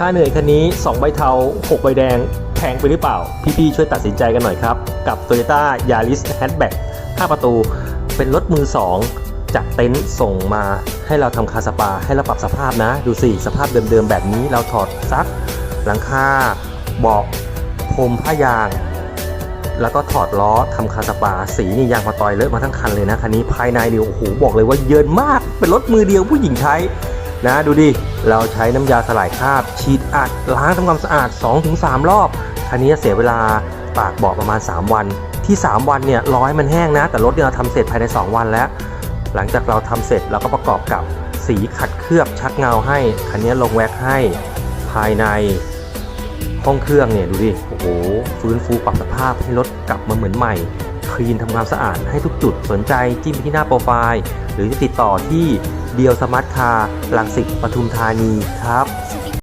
ค่าเหนื่อยคันนี้ 2 ใบเทา 6 ใบแดง แพงไปหรือเปล่า พี่ๆช่วยตัดสินใจกันหน่อยครับ กับ Toyota Yaris Hatchback 5 ประตู เป็นรถมือ 2 จากเต็นท์ส่งมาให้เราทำคาสปา ให้เราปรับสภาพนะ ดูสิ สภาพเดิมๆ แบบนี้เราถอดซัก หลังคาเบาะพรมผ้ายาง แล้วก็ถอดล้อทำคาสปา สีนี่ยางมาตอยเลอะมาทั้งคันเลยนะคันนี้ภายในเดียวโอ้โหบอกเลยว่าเยินมากเป็นรถมือเดียวผู้หญิงใช้ นะดูดิ เราใช้น้ำยาสลายคราบฉีดอัดล้างทำความสะอาด 2-3 รอบ คันนี้เสียเวลาตากเบาะประมาณ 3 วัน ที่ 3 วันเนี่ยร้อยมันแห้งนะ แต่รถเนี่ยเราทำเสร็จภายใน 2 วันแล้ว หลังจากเราทำเสร็จเราก็ประกอบกับสีขัดเคลือบชักเงาให้ คันนี้ลงแว็กให้ภายในห้องเครื่องเนี่ยดูดิ โอ้โห ฟื้นฟูปรับสภาพให้รถกลับมาเหมือนใหม่ คลีนทำความสะอาดให้ทุกจุดสนใจจิ้มที่หน้าโปรไฟล์ หรือติดต่อที่ เดียวสมาร์ทคาร์ลังสิตปทุมธานีครับ